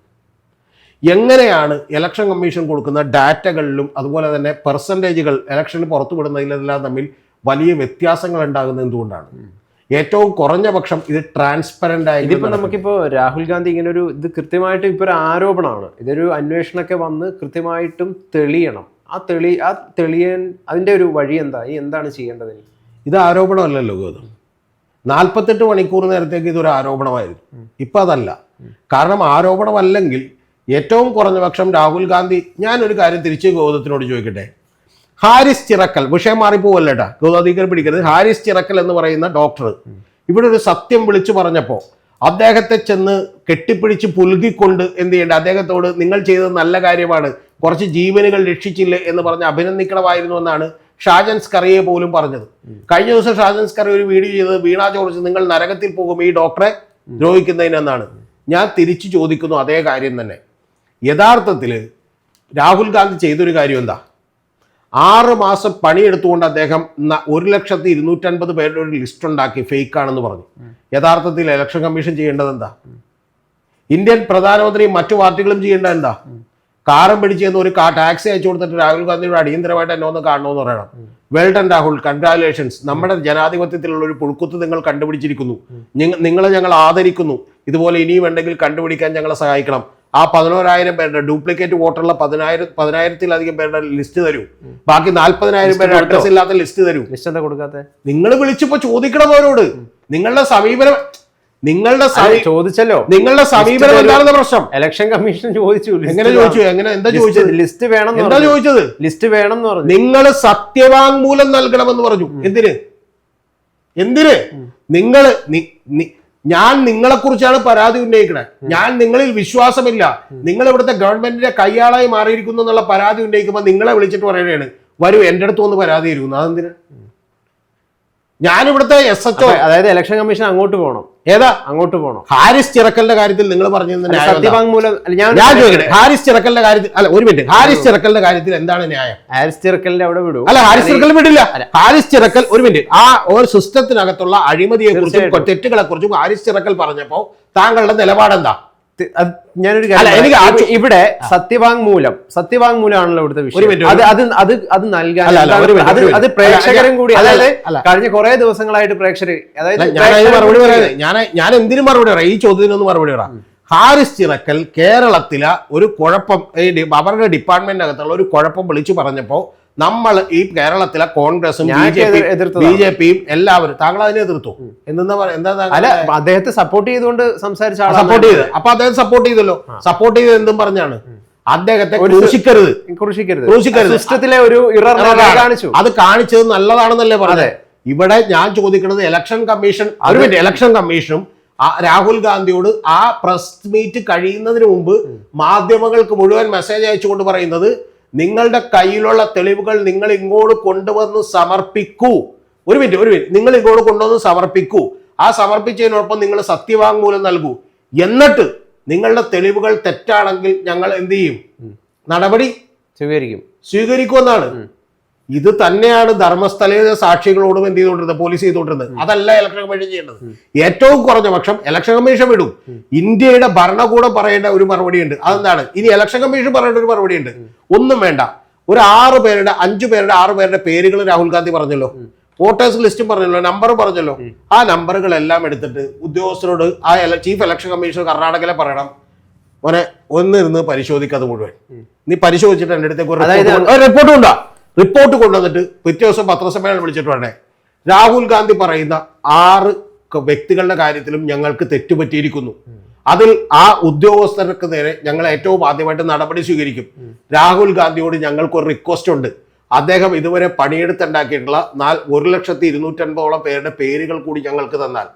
എങ്ങനെയാണ് ഇലക്ഷൻ കമ്മീഷൻ കൊടുക്കുന്ന ഡാറ്റകളിലും അതുപോലെ തന്നെ പെർസെന്റേജുകൾ ഇലക്ഷന് പുറത്തുവിടുന്നതിലെല്ലാം തമ്മിൽ വലിയ വ്യത്യാസങ്ങൾ ഉണ്ടാകുന്നത് എന്തുകൊണ്ടാണ്? ഏറ്റവും കുറഞ്ഞ പക്ഷം ഇത് ട്രാൻസ്പെറന്റ് ആയി ഇതിപ്പോ നമുക്കിപ്പോ രാഹുൽ ഗാന്ധി ഇങ്ങനെ ഒരു ഇത് കൃത്യമായിട്ട് ഇപ്പൊ ഒരു ആരോപണമാണ്. ഇതൊരു അന്വേഷണമൊക്കെ വന്ന് കൃത്യമായിട്ടും തെളിയണം. ആ തെളി ആ തെളിയൻ അതിന്റെ ഒരു വഴി എന്താ? ഈ എന്താണ് ചെയ്യേണ്ടത്? ഇത് ആരോപണമല്ലല്ലോ ഗൗതം. നാൽപ്പത്തെട്ട് മണിക്കൂർ നേരത്തേക്ക് ഇതൊരു ആരോപണമായിരുന്നു. ഇപ്പം അതല്ല. കാരണം ആരോപണമല്ലെങ്കിൽ ഏറ്റവും കുറഞ്ഞ പക്ഷം രാഹുൽ ഗാന്ധി ഞാനൊരു കാര്യം തിരിച്ച് ഗൗതത്തിനോട് ചോദിക്കട്ടെ? ഹാരിസ് ചിറക്കൽ. വിഷയം മാറിപ്പോവല്ലേട്ടാ? ഗൗതം പിടിക്കരുത്. ഹാരിസ് ചിറക്കൽ എന്ന് പറയുന്ന ഡോക്ടർ ഇവിടെ ഒരു സത്യം വിളിച്ചു പറഞ്ഞപ്പോൾ അദ്ദേഹത്തെ ചെന്ന് കെട്ടിപ്പിടിച്ച് പുലുകിക്കൊണ്ട് എന്ത് ചെയ്യേണ്ട? അദ്ദേഹത്തോട് നിങ്ങൾ ചെയ്തത് നല്ല കാര്യമാണ്. കുറച്ച് ജീവനുകൾ രക്ഷിച്ചില്ലേ എന്ന് പറഞ്ഞ് അഭിനന്ദിക്കണമായിരുന്നു എന്നാണ് ഷാജൻ സ്കറിയെ പോലും പറഞ്ഞത്. കഴിഞ്ഞ ദിവസം ഷാജൻ സ്കറി ഒരു വീഡിയോ ചെയ്തത് വീണ ജോർജ്. നിങ്ങൾ നരകത്തിൽ പോകും ഈ ഡോക്ടറെ ദ്രോഹിക്കുന്നതിനെന്നാണ് ഞാൻ തിരിച്ചു ചോദിക്കുന്നു അതേ കാര്യം തന്നെ. യഥാർത്ഥത്തിൽ രാഹുൽ ഗാന്ധി ചെയ്തൊരു കാര്യം എന്താ? ആറ് മാസം പണിയെടുത്തുകൊണ്ട് അദ്ദേഹം ഒരു ലക്ഷത്തി ഇരുന്നൂറ്റൻപത് പേരുടെ ഒരു ലിസ്റ്റ് ഉണ്ടാക്കി ഫേക്ക് ആണെന്ന് പറഞ്ഞു. യഥാർത്ഥത്തിൽ ഇലക്ഷൻ കമ്മീഷൻ ചെയ്യേണ്ടത് എന്താ? ഇന്ത്യൻ പ്രധാനമന്ത്രിയും മറ്റു പാർട്ടികളും ചെയ്യേണ്ടത് എന്താ? കാറും പിടിച്ചെന്ന് ഒരു ടാക്സി അയച്ചു കൊടുത്തിട്ട് രാഹുൽ ഗാന്ധിയുടെ അടിയന്തരമായിട്ട് എന്നെ ഒന്ന് കാണണമെന്ന് പറയണം. വെൽഡൺ രാഹുൽ. കൺഗ്രാലേഷൻസ് നമ്മുടെ ജനാധിപത്യത്തിലുള്ള ഒരു പുഴുക്കുത്ത് നിങ്ങൾ കണ്ടുപിടിച്ചിരിക്കുന്നു. നിങ്ങ- നിങ്ങളെ ഞങ്ങൾ ആദരിക്കുന്നു. ഇതുപോലെ ഇനിയും ഉണ്ടെങ്കിൽ കണ്ടുപിടിക്കാൻ ഞങ്ങളെ സഹായിക്കണം. ആ പതിനോരായിരം പേരുടെ ഡ്യൂപ്ലിക്കേറ്റ് വോട്ടുള്ള പതിനായിരം പതിനായിരത്തിലധികം പേരുടെ ലിസ്റ്റ് തരൂ. ബാക്കി നാല്പതിനായിരം പേരുടെ അഡ്രസ് ഇല്ലാത്ത ലിസ്റ്റ് തരൂ. ലിസ്റ്റ് എന്താ കൊടുക്കാത്തെ? നിങ്ങൾ വിളിച്ചപ്പോ ചോദിക്കണം അവരോട് നിങ്ങളുടെ സമീപനം നിങ്ങളുടെ ചോദിച്ചല്ലോ. നിങ്ങളുടെ സമീപനം എന്താണെന്ന പ്രശ്നം? ഇലക്ഷൻ കമ്മീഷൻ ചോദിച്ചു എങ്ങനെ ചോദിച്ചു? എങ്ങനെ എന്താ ചോദിച്ചത്? ലിസ്റ്റ് വേണം എന്താ. ചോദിച്ചത്? ലിസ്റ്റ് വേണം എന്ന് പറഞ്ഞു. നിങ്ങൾ സത്യവാങ്മൂലം നൽകണമെന്ന് പറഞ്ഞു. എന്തിന്? എന്തിന്? നിങ്ങൾ ഞാൻ നിങ്ങളെക്കുറിച്ചാണ് പരാതി ഉന്നയിക്കണേ. ഞാൻ നിങ്ങളിൽ വിശ്വാസമില്ല. നിങ്ങൾ ഇവിടുത്തെ ഗവൺമെന്റിന്റെ കയ്യാളായി മാറിയിരിക്കുന്നു എന്നുള്ള പരാതി ഉന്നയിക്കുമ്പോൾ നിങ്ങളെ വിളിച്ചിട്ട് പറയുകയാണ് വരൂ എന്റെ അടുത്ത് വന്ന് പരാതി തരുന്നു അതെന്തിന് ഞാൻ ഇവിടുത്തെ എസ് എച്ച് അതായത് ഇലക്ഷൻ കമ്മീഷൻ അങ്ങോട്ട് പോകണം ഏതാ? അങ്ങോട്ട് പോകണം ഹാരിസ് ചിറക്കലിന്റെ കാര്യത്തിൽ നിങ്ങൾ പറഞ്ഞത് സത്യവാങ്മൂലം ഞാൻ ഞാൻ ചോദിക്കട്ടെ. ഹാരിസ് ചിറക്കലിന്റെ കാര്യത്തിൽ അല്ല ഒരു മിനിറ്റ്. ഹാരിസ് ചിറക്കലിന്റെ കാര്യത്തിൽ എന്താണ് ന്യായം? ഹാരിസ് ചിറക്കലിന്റെ അവിടെ വിടും. അല്ല ഹാരിസ് ചിറക്കൽ വിടില്ല. ഹാരിസ് ചിറക്കൽ ഒരു മിനിറ്റ്. ആ ഒരു സിസ്റ്റത്തിനകത്തുള്ള അഴിമതിയെ കുറിച്ചും. തെറ്റുകളെ കുറിച്ചും ഹാരിസ് ചിറക്കൽ പറഞ്ഞപ്പോ താങ്കളുടെ നിലപാടെന്താ? ഞാനൊരു എനിക്ക് ഇവിടെ സത്യവാങ്മൂലം സത്യവാങ്മൂലമാണല്ലോ ഇവിടുത്തെ വിഷയം. അത് അത് അത് അത് നൽകാൻ അത് അത് പ്രേക്ഷകരും കൂടി അതായത് കഴിഞ്ഞ കുറെ ദിവസങ്ങളായിട്ട് പ്രേക്ഷകർ അതായത് ഞാൻ മറുപടി ഞാൻ ഞാൻ എന്തിനും മറുപടി പറയാം ഈ ചോദ്യത്തിനൊന്നും മറുപടി പറയാം. ഹാരിസ് ചിറക്കൽ കേരളത്തിലെ ഒരു കുഴപ്പം അവരുടെ ഡിപ്പാർട്ട്മെന്റിനകത്തുള്ള ഒരു കുഴപ്പം വിളിച്ചു പറഞ്ഞപ്പോൾ നമ്മൾ ഈ കേരളത്തിലെ കോൺഗ്രസും B J P B J പിയും എല്ലാവരും താങ്കൾ അതിനെ എതിർത്തു? എന്താ പറ- എന്താ അല്ല അദ്ദേഹത്തെ സപ്പോർട്ട് ചെയ്തുകൊണ്ട് സംസാരിച്ച സപ്പോർട്ട് ചെയ്ത്. അപ്പൊ അദ്ദേഹം സപ്പോർട്ട് ചെയ്തല്ലോ. സപ്പോർട്ട് ചെയ്ത് എന്തും പറഞ്ഞാണ്. അദ്ദേഹത്തെ ഒരു ക്രൂശിക്കരുത്. ക്രൂശിക്കരുത്. ക്രൂശിക്കരുത്. സിസ്റ്റത്തിലെ ഒരു ഇറർ കാണിച്ചു. അത് കാണിച്ചത് നല്ലതാണെന്നല്ലേ പറഞ്ഞത്. ഇവിടെ ഞാൻ ചോദിക്കുന്നത് ഇലക്ഷൻ കമ്മീഷൻ ഒരു മിനിറ്റ് ഇലക്ഷൻ കമ്മീഷനും ആ രാഹുൽ ഗാന്ധിയോട് ആ പ്രസ് മീറ്റ് കഴിയുന്നതിന് മുമ്പ് മാധ്യമങ്ങൾക്ക് മുഴുവൻ മെസ്സേജ് അയച്ചുകൊണ്ട് പറയുന്നത് നിങ്ങളുടെ കയ്യിലുള്ള തെളിവുകൾ നിങ്ങൾ ഇങ്ങോട്ട് കൊണ്ടുവന്ന് സമർപ്പിക്കൂ. ഒരു മിനിറ്റ് ഒരു മിനിറ്റ്. നിങ്ങൾ ഇങ്ങോട്ട് കൊണ്ടുവന്ന് സമർപ്പിക്കൂ. ആ സമർപ്പിച്ചതിനോടൊപ്പം നിങ്ങൾ സത്യവാങ്മൂലം നൽകൂ. എന്നിട്ട് നിങ്ങളുടെ തെളിവുകൾ തെറ്റാണെങ്കിൽ ഞങ്ങൾ എന്ത് ചെയ്യും? നടപടി സ്വീകരിക്കും. സ്വീകരിക്കുമെന്നാണ്. ഇത് തന്നെയാണ് ധർമ്മസ്ഥലയിലെ സാക്ഷികളോടും എന്ത് ചെയ്തുകൊണ്ടിരുന്നത്? പോലീസ് ചെയ്തുകൊണ്ടിരുന്നത്. അതല്ല ഇലക്ഷൻ കമ്മീഷൻ ചെയ്യേണ്ടത് ഏറ്റവും കുറഞ്ഞ പക്ഷം ഇലക്ഷൻ കമ്മീഷൻ വിടും. ഇന്ത്യയുടെ ഭരണകൂടം പറയേണ്ട ഒരു മറുപടി ഉണ്ട്. അതെന്താണ്? ഇനി ഇലക്ഷൻ കമ്മീഷൻ പറയേണ്ട ഒരു മറുപടി ഉണ്ട്. ഒന്നും വേണ്ട. ഒരു ആറ് പേരുടെ അഞ്ചു പേരുടെ ആറ് പേരുടെ പേരുകൾ രാഹുൽ ഗാന്ധി പറഞ്ഞല്ലോ. വോട്ടേഴ്സ് ലിസ്റ്റും പറഞ്ഞല്ലോ. നമ്പർ പറഞ്ഞല്ലോ. ആ നമ്പറുകളെല്ലാം എടുത്തിട്ട് ഉദ്യോഗസ്ഥരോട് ആ ചീഫ് ഇലക്ഷൻ കമ്മീഷൻ കർണാടകയിലെ പറയണം. മോനെ ഒന്നിരുന്ന് പരിശോധിക്കാതെ മുഴുവൻ. നീ പരിശോധിച്ചിട്ട് എന്റെ അടുത്തേക്ക് റിപ്പോർട്ട് കൊണ്ടാ റിപ്പോർട്ട് കൊണ്ടുവന്നിട്ട് പിറ്റേ ദിവസം പത്രസമ്മേളനം വിളിച്ചിട്ട് വേണ്ടേ രാഹുൽ ഗാന്ധി പറയുന്ന ആറ് വ്യക്തികളുടെ കാര്യത്തിലും ഞങ്ങൾക്ക് തെറ്റുപറ്റിയിരിക്കുന്നു. അതിൽ ആ ഉദ്യോഗസ്ഥർക്ക് നേരെ ഞങ്ങൾ ഏറ്റവും ആദ്യമായിട്ട് നടപടി സ്വീകരിക്കും. രാഹുൽ ഗാന്ധിയോട് ഞങ്ങൾക്ക് ഒരു റിക്വസ്റ്റ് ഉണ്ട്. അദ്ദേഹം ഇതുവരെ പണിയെടുത്തുണ്ടാക്കിയിട്ടുള്ള നാൽ ഒരു ലക്ഷത്തി ഇരുന്നൂറ്റൻപതോളം പേരുടെ പേരുകൾ കൂടി ഞങ്ങൾക്ക് തന്നാൽ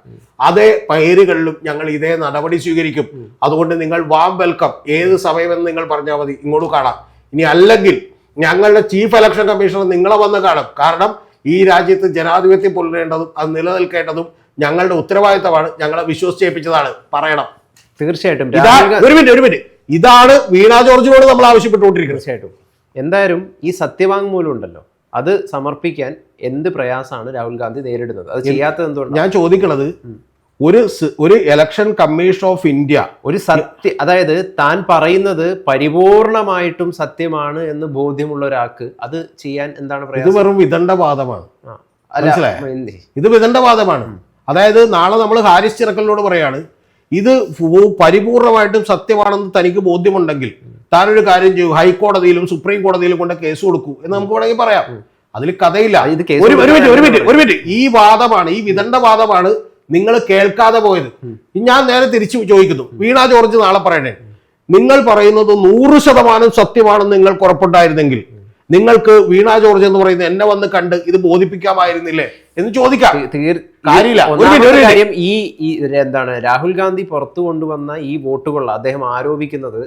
അതേ പേരുകളിലും ഞങ്ങൾ ഇതേ നടപടി സ്വീകരിക്കും. അതുകൊണ്ട് നിങ്ങൾ വാം വെൽക്കം ഏത് സമയമെന്ന് നിങ്ങൾ പറഞ്ഞാൽ മതി. ഇങ്ങോട്ട് കാണാം. ഇനി അല്ലെങ്കിൽ ഞങ്ങളുടെ ചീഫ് ഇലക്ഷൻ കമ്മീഷണർ നിങ്ങളെ വന്ന് കാണും. കാരണം ഈ രാജ്യത്ത് ജനാധിപത്യം പുലരേണ്ടതും അത് നിലനിൽക്കേണ്ടതും ഞങ്ങളുടെ ഉത്തരവാദിത്തമാണ്. ഞങ്ങളെ വിശ്വസിച്ചേപ്പിച്ചതാണ് പറയണം. തീർച്ചയായിട്ടും. ഒരു മിനിറ്റ് ഒരു മിനിറ്റ്. ഇതാണ് വീണ ജോർജിനോട് നമ്മൾ ആവശ്യപ്പെട്ടുകൊണ്ടിരിക്കുന്നത്. തീർച്ചയായിട്ടും. എന്തായാലും ഈ സത്യവാങ്മൂലം ഉണ്ടല്ലോ. അത് സമർപ്പിക്കാൻ എന്ത് പ്രയാസമാണ് രാഹുൽ ഗാന്ധി നേരിടുന്നത്? അത് ചെയ്യാത്തത് എന്തുകൊണ്ടാണ് ഞാൻ ചോദിക്കുന്നത് ഒരു ഒരു ഇലക്ഷൻ കമ്മീഷൻ ഓഫ് ഇന്ത്യ ഒരു സത്യ അതായത് താൻ പറയുന്നത് പരിപൂർണമായിട്ടും സത്യമാണ് എന്ന് ബോധ്യമുള്ള ഒരാൾക്ക് അത് ചെയ്യാൻ എന്താണ് ഇത് പ്രയാസം? വെറും വിദണ്ഡവാദമാണ്. മനസ്സിലായോ? ഇത് വിദണ്ഡവാദമാണ്. അതായത് നാളെ നമ്മൾ ഹാരിസ് ചിറക്കലിനോട് പറയാണ് ഇത് പരിപൂർണമായിട്ടും സത്യമാണെന്ന് തനിക്ക് ബോധ്യമുണ്ടെങ്കിൽ ഒരു കാര്യം ചെയ്യൂ ഹൈക്കോടതിയിലും സുപ്രീം കോടതിയിലും കൊണ്ട് കേസ് കൊടുക്കൂ എന്ന് നമുക്ക് വേണമെങ്കിൽ പറയാം. അതിൽ കഥയില്ല. ഇത് ഒരു മിനിറ്റ് ഒരു മിനിറ്റ് ഒരു മിനിറ്റ്. ഈ വാദമാണ് ഈ വിദണ്ഡവാദമാണ് നിങ്ങൾ കേൾക്കാതെ പോയത്. ഞാൻ നേരെ തിരിച്ചു ചോദിക്കുന്നു. വീണ ജോർജ് നാളെ പറയണേ. നിങ്ങൾ പറയുന്നത് നൂറ് ശതമാനം സത്യമാണെന്ന് നിങ്ങൾക്ക് ഉറപ്പുണ്ടായിരുന്നെങ്കിൽ നിങ്ങൾക്ക് വീണ ജോർജ് എന്ന് പറയുന്നത് എന്നെ വന്ന് കണ്ട് ഇത് ബോധിപ്പിക്കാമായിരുന്നില്ലേ എന്ന് ചോദിക്കാം. കാര്യം ഈ എന്താണ് രാഹുൽ ഗാന്ധി പുറത്തു കൊണ്ടുവന്ന ഈ വോട്ടുകൾ അദ്ദേഹം ആരോപിക്കുന്നത്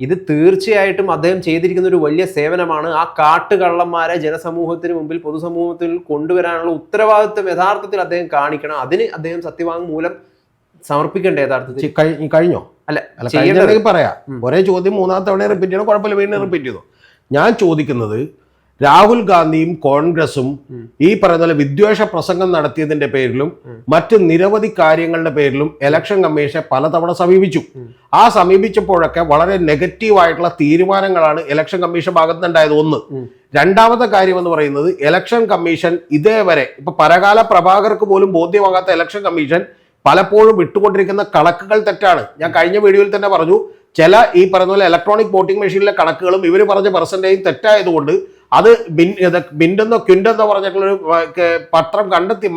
ഇത് തീർച്ചയായിട്ടും അദ്ദേഹം ചെയ്തിരിക്കുന്ന ഒരു വലിയ സേവനമാണ്. ആ കാട്ടുകള്ളന്മാരെ ജനസമൂഹത്തിന് മുമ്പിൽ പൊതുസമൂഹത്തിൽ കൊണ്ടുവരാനുള്ള ഉത്തരവാദിത്വം യഥാർത്ഥത്തിൽ അദ്ദേഹം കാണിക്കണം. അതിന് അദ്ദേഹം സത്യവാങ്മൂലം സമർപ്പിക്കേണ്ട യഥാർത്ഥത്തിൽ? കഴിഞ്ഞോ? അല്ല പറയാം. ഒരേ ചോദ്യം മൂന്നാം തവണ റിപ്പീറ്റ് ചെയ്യണം കുഴപ്പമില്ല വീണ്ടും റിപ്പീറ്റ് ചെയ്തു? ഞാൻ ചോദിക്കുന്നത് രാഹുൽ ഗാന്ധിയും കോൺഗ്രസും ഈ പറയുന്ന പോലെ വിദ്വേഷ പ്രസംഗം നടത്തിയതിന്റെ പേരിലും മറ്റ് നിരവധി കാര്യങ്ങളുടെ പേരിലും ഇലക്ഷൻ കമ്മീഷനെ പലതവണ സമീപിച്ചു. ആ സമീപിച്ചപ്പോഴൊക്കെ വളരെ നെഗറ്റീവ് ആയിട്ടുള്ള തീരുമാനങ്ങളാണ് ഇലക്ഷൻ കമ്മീഷൻ ഭാഗത്തുനിന്നുണ്ടായത്. ഒന്ന് രണ്ടാമത്തെ കാര്യം എന്ന് പറയുന്നത് ഇലക്ഷൻ കമ്മീഷൻ ഇതേവരെ ഇപ്പൊ പരകാല പ്രഭാകർക്ക് പോലും ബോധ്യമാകാത്ത ഇലക്ഷൻ കമ്മീഷൻ പലപ്പോഴും വിട്ടുകൊണ്ടിരിക്കുന്ന കണക്കുകൾ തെറ്റാണ്. ഞാൻ കഴിഞ്ഞ വീഡിയോയിൽ തന്നെ പറഞ്ഞു ചില ഈ പറയുന്ന പോലെ ഇലക്ട്രോണിക് വോട്ടിംഗ് മെഷീനിലെ കണക്കുകളും ഇവർ പറഞ്ഞ പെർസെന്റേജും തെറ്റായതുകൊണ്ട് അത് ബിൻ ബിൻഡെന്നോ ക്വിൻഡെന്നോ പറഞ്ഞിട്ടുള്ളൊരു പത്രം കണ്ടെത്തി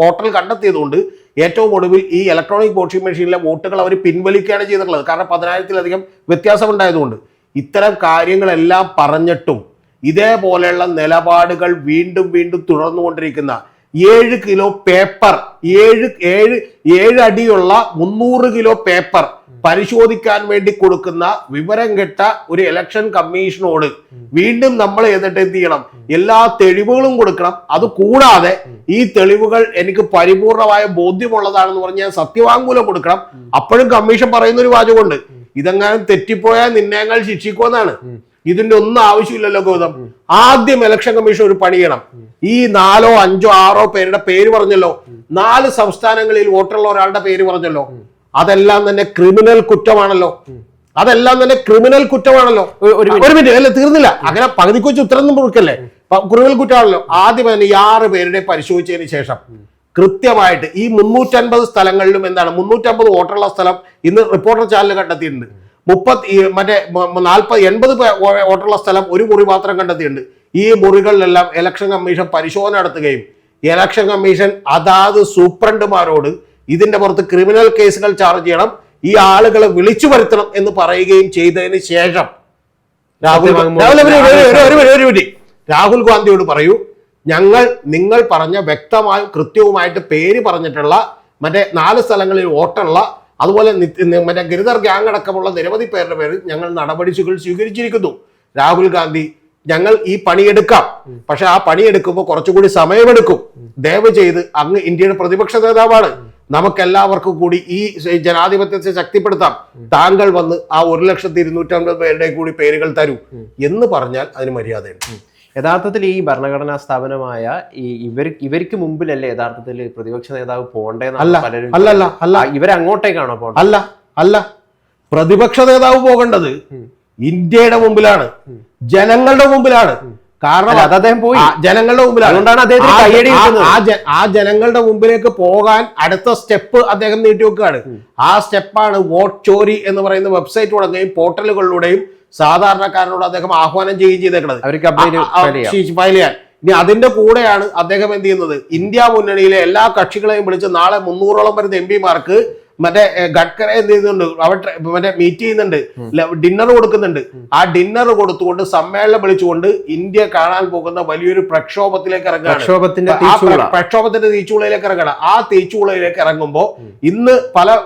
പോർട്ടൽ കണ്ടെത്തിയതുകൊണ്ട് ഏറ്റവും ഒടുവിൽ ഈ ഇലക്ട്രോണിക് വോട്ടിംഗ് മെഷീനിലെ വോട്ടുകൾ അവർ പിൻവലിക്കുകയാണ് ചെയ്തിട്ടുള്ളത്. കാരണം പതിനായിരത്തിലധികം വ്യത്യാസം ഉണ്ടായതുകൊണ്ട് ഇത്തരം കാര്യങ്ങളെല്ലാം പറഞ്ഞിട്ടും ഇതേപോലെയുള്ള നിലപാടുകൾ വീണ്ടും വീണ്ടും തുടർന്നുകൊണ്ടിരിക്കുന്ന ഏഴ് കിലോ പേപ്പർ ഏഴ് ഏഴ് ഏഴ് അടിയുള്ള മുന്നൂറ് കിലോ പേപ്പർ പരിശോധിക്കാൻ വേണ്ടി കൊടുക്കുന്ന വിവരം കെട്ട ഒരു ഇലക്ഷൻ കമ്മീഷനോട് വീണ്ടും നമ്മൾ എന്നിട്ട് എന്ത് ചെയ്യണം എല്ലാ തെളിവുകളും കൊടുക്കണം. അത് കൂടാതെ ഈ തെളിവുകൾ എനിക്ക് പരിപൂർണമായ ബോധ്യമുള്ളതാണെന്ന് പറഞ്ഞ് ഞാൻ സത്യവാങ്മൂലം കൊടുക്കണം. അപ്പോഴും കമ്മീഷൻ പറയുന്ന ഒരു വാചകമുണ്ട്. ഇതെങ്ങാനും തെറ്റിപ്പോയാൽ നിന്നയങ്ങൾ ശിക്ഷിക്കുമെന്നാണ് ഇതിന്റെ ഒന്നും ആവശ്യമില്ലല്ലോ ഗൗതം. ആദ്യം ഇലക്ഷൻ കമ്മീഷൻ ഒരു പണി ചെയ്യണം. ഈ നാലോ അഞ്ചോ ആറോ പേരുടെ പേര് പറഞ്ഞല്ലോ. നാല് സംസ്ഥാനങ്ങളിൽ വോട്ടുള്ള ഒരാളുടെ പേര് പറഞ്ഞല്ലോ. അതെല്ലാം തന്നെ ക്രിമിനൽ കുറ്റമാണല്ലോ. അതെല്ലാം തന്നെ ക്രിമിനൽ കുറ്റമാണല്ലോ. ഒരു- മിനിറ്റ്. അല്ല തീർന്നില്ല. അങ്ങനെ പകുതിക്ക് വെച്ച് ഉത്തരം കൊടുക്കല്ലേ? ക്രിമിനൽ കുറ്റമാണല്ലോ. ആദ്യം തന്നെ ഈ ആറ് പേരുടെ പരിശോധിച്ചതിന് ശേഷം കൃത്യമായിട്ട് ഈ മുന്നൂറ്റൻപത് സ്ഥലങ്ങളിലും എന്താണ്? മുന്നൂറ്റമ്പത് വോട്ടുള്ള സ്ഥലം ഇന്ന് റിപ്പോർട്ടർ ചാനൽ കണ്ടെത്തിയിട്ടുണ്ട്. മുപ്പത്തി മറ്റേ നാൽപ്പത് എൺപത് വോട്ടുള്ള സ്ഥലം ഒരു മുറി മാത്രം കണ്ടെത്തിയിട്ടുണ്ട്. ഈ മുറികളിലെല്ലാം ഇലക്ഷൻ കമ്മീഷൻ പരിശോധന നടത്തുകയും ഇലക്ഷൻ കമ്മീഷൻ അതാത് സൂപ്രണ്ടുമാരോട് ഇതിന്റെ പുറത്ത് ക്രിമിനൽ കേസുകൾ ചാർജ് ചെയ്യണം. ഈ ആളുകളെ വിളിച്ചു വരുത്തണം എന്ന് പറയുകയും ചെയ്തതിന് ശേഷം രാഹുൽ ഒരു- മിനിറ്റ്, ഗാന്ധിയോട് പറയൂ ഞങ്ങൾ നിങ്ങൾ പറഞ്ഞ വ്യക്തമായും കൃത്യവുമായിട്ട് പേര് പറഞ്ഞിട്ടുള്ള മറ്റേ നാല് സ്ഥലങ്ങളിൽ വോട്ടുള്ള അതുപോലെ മറ്റേ ഗിരിധർ ഗ്യാങ് അടക്കമുള്ള നിരവധി പേരുടെ പേരിൽ ഞങ്ങൾ നടപടികൾ സ്വീകരിച്ചിരിക്കുന്നു. രാഹുൽ ഗാന്ധി ഞങ്ങൾ ഈ പണിയെടുക്കാം. പക്ഷെ ആ പണിയെടുക്കുമ്പോൾ കുറച്ചുകൂടി സമയമെടുക്കും. ദയവ് ചെയ്ത് അങ്ങ് ഇന്ത്യയുടെ പ്രതിപക്ഷ നേതാവാണ്. നമുക്കെല്ലാവർക്കും കൂടി ഈ ജനാധിപത്യത്തെ ശക്തിപ്പെടുത്താം. താങ്കൾ വന്ന് ആ ഒരു ലക്ഷത്തി ഇരുന്നൂറ്റമ്പത് പേരുടെ കൂടി പേരുകൾ തരൂ എന്ന് പറഞ്ഞാൽ അതിന് മര്യാദയുണ്ട്. യഥാർത്ഥത്തിൽ ഈ ഭരണഘടനാ സ്ഥാപനമായ ഈ ഇവർ ഇവർക്ക് മുമ്പിലല്ലേ യഥാർത്ഥത്തിൽ പ്രതിപക്ഷ നേതാവ് അല്ല അല്ല അല്ല ഇവരങ്ങോട്ടേക്കാണോ പോകേണ്ടത്? അല്ല അല്ല. പ്രതിപക്ഷ നേതാവ് പോകേണ്ടത് ഇന്ത്യയുടെ മുമ്പിലാണ്. ജനങ്ങളുടെ മുമ്പിലാണ്. കാരണം അത് അദ്ദേഹം പോയി. ജനങ്ങളുടെ മുമ്പിൽ അതുകൊണ്ടാണ് അദ്ദേഹത്തിന് ആ- ജനങ്ങളുടെ മുമ്പിലേക്ക് പോകാൻ അടുത്ത സ്റ്റെപ്പ് അദ്ദേഹം നീട്ടി വെക്കുകയാണ്. ആ സ്റ്റെപ്പാണ് വോട്ട് ചോരി എന്ന് പറയുന്ന വെബ്സൈറ്റ് തുടങ്ങുകയും പോർട്ടലുകളിലൂടെയും സാധാരണക്കാരനോട് അദ്ദേഹം ആഹ്വാനം ചെയ്യുകയും ചെയ്തേക്കുന്നത് അവർക്ക് ഫയൽ ചെയ്യാൻ. ഇനി അതിന്റെ കൂടെയാണ് അദ്ദേഹം എന്ത് ചെയ്യുന്നത്? ഇന്ത്യ മുന്നണിയിലെ എല്ലാ കക്ഷികളെയും വിളിച്ച് നാളെ മുന്നൂറോളം വരുന്ന എം പിമാർക്ക് മറ്റേ ഗഡ്കരെ എന്ത് ചെയ്യുന്നുണ്ട്? അവർ മറ്റേ മീറ്റ് ചെയ്യുന്നുണ്ട്. ഡിന്നർ കൊടുക്കുന്നുണ്ട്. ആ ഡിന്നർ കൊടുത്തുകൊണ്ട് സമ്മേളനം വിളിച്ചുകൊണ്ട് ഇന്ത്യ കാണാൻ പോകുന്ന വലിയൊരു പ്രക്ഷോഭത്തിലേക്ക് ഇറങ്ങുകയാണ്. പ്രക്ഷോഭത്തിന്റെ പ്രക്ഷോഭത്തിന്റെ തീച്ചുളയിലേക്ക് ഇറങ്ങണം ആ തീച്ചുളയിലേക്ക് ഇറങ്ങുമ്പോൾ ഇന്ന് പല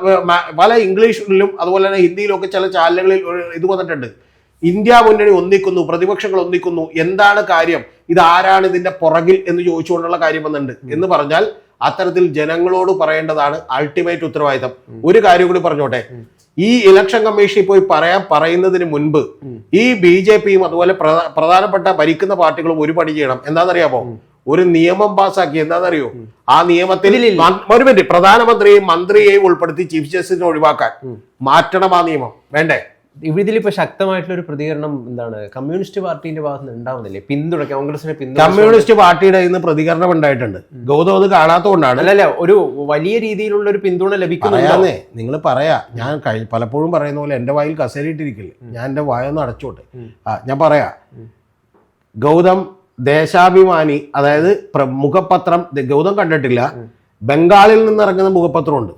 പല ഇംഗ്ലീഷിലും അതുപോലെ തന്നെ ഹിന്ദിയിലും ഒക്കെ ചില ചാനലുകളിൽ ഇത് വന്നിട്ടുണ്ട്. ഇന്ത്യ മുന്നണി ഒന്നിക്കുന്നു പ്രതിപക്ഷങ്ങൾ ഒന്നിക്കുന്നു. എന്താണ് കാര്യം? ഇത് ആരാണ് ഇതിന്റെ പുറകിൽ എന്ന് ചോദിച്ചുകൊണ്ടുള്ള കാര്യം വന്നിട്ടുണ്ട്. എന്ന് പറഞ്ഞാൽ അത്തരത്തിൽ ജനങ്ങളോട് പറയേണ്ടതാണ് അൾട്ടിമേറ്റ് ഉത്തരവാദിത്തം. ഒരു കാര്യം കൂടി പറഞ്ഞോട്ടെ. ഈ ഇലക്ഷൻ കമ്മീഷനിൽ പോയി പറയാൻ പറയുന്നതിന് മുൻപ് ഈ ബി ജെ പിയും അതുപോലെ പ്രധ- പ്രധാനപ്പെട്ട ഭരിക്കുന്ന പാർട്ടികളും ഒരു പണി ചെയ്യണം. എന്താണെന്നറിയാമോ? ഒരു നിയമം പാസ്സാക്കി എന്താണെന്നറിയോ? ആ നിയമത്തിൽ ഒരു മിനിറ്റ്. പ്രധാനമന്ത്രിയെയും മന്ത്രിയെയും ഉൾപ്പെടുത്തി ചീഫ് ജസ്റ്റിസിനെ ഒഴിവാക്കാൻ മാറ്റണം ആ നിയമം. വേണ്ടേ? ഇതിലിപ്പോ ശക്തമായിട്ടുള്ള ഒരു പ്രതികരണം എന്താണ്? കമ്മ്യൂണിസ്റ്റ് പാർട്ടിന്റെ ഭാഗത്ത് നിന്ന് ഉണ്ടാവുന്നില്ലേ? പിന്തുണ കോൺഗ്രസിനെ പിന്തുണ കമ്മ്യൂണിസ്റ്റ് പാർട്ടിയുടെ ഇന്ന് പ്രതികരണം ഉണ്ടായിട്ടുണ്ട്. ഗൗതം അത് കാണാത്തതുകൊണ്ടാണ്. അല്ലല്ല ഒരു വലിയ രീതിയിലുള്ള ഒരു പിന്തുണ ലഭിക്കുന്നുണ്ടെന്നേ നിങ്ങൾ പറയാ. ഞാൻ പലപ്പോഴും പറയുന്ന പോലെ എന്റെ വായിൽ കസേരയിട്ടിരിക്കില്ലേ. ഞാൻ എന്റെ വായൊന്ന് അടച്ചോട്ടെ. ആ ഞാൻ പറയാ. ഗൗതം ദേശാഭിമാനി അതായത് മുഖപത്രം ഗൗതം കണ്ടിട്ടില്ല. ബംഗാളിൽ നിന്ന് ഇറങ്ങുന്ന മുഖപത്രമുണ്ട്.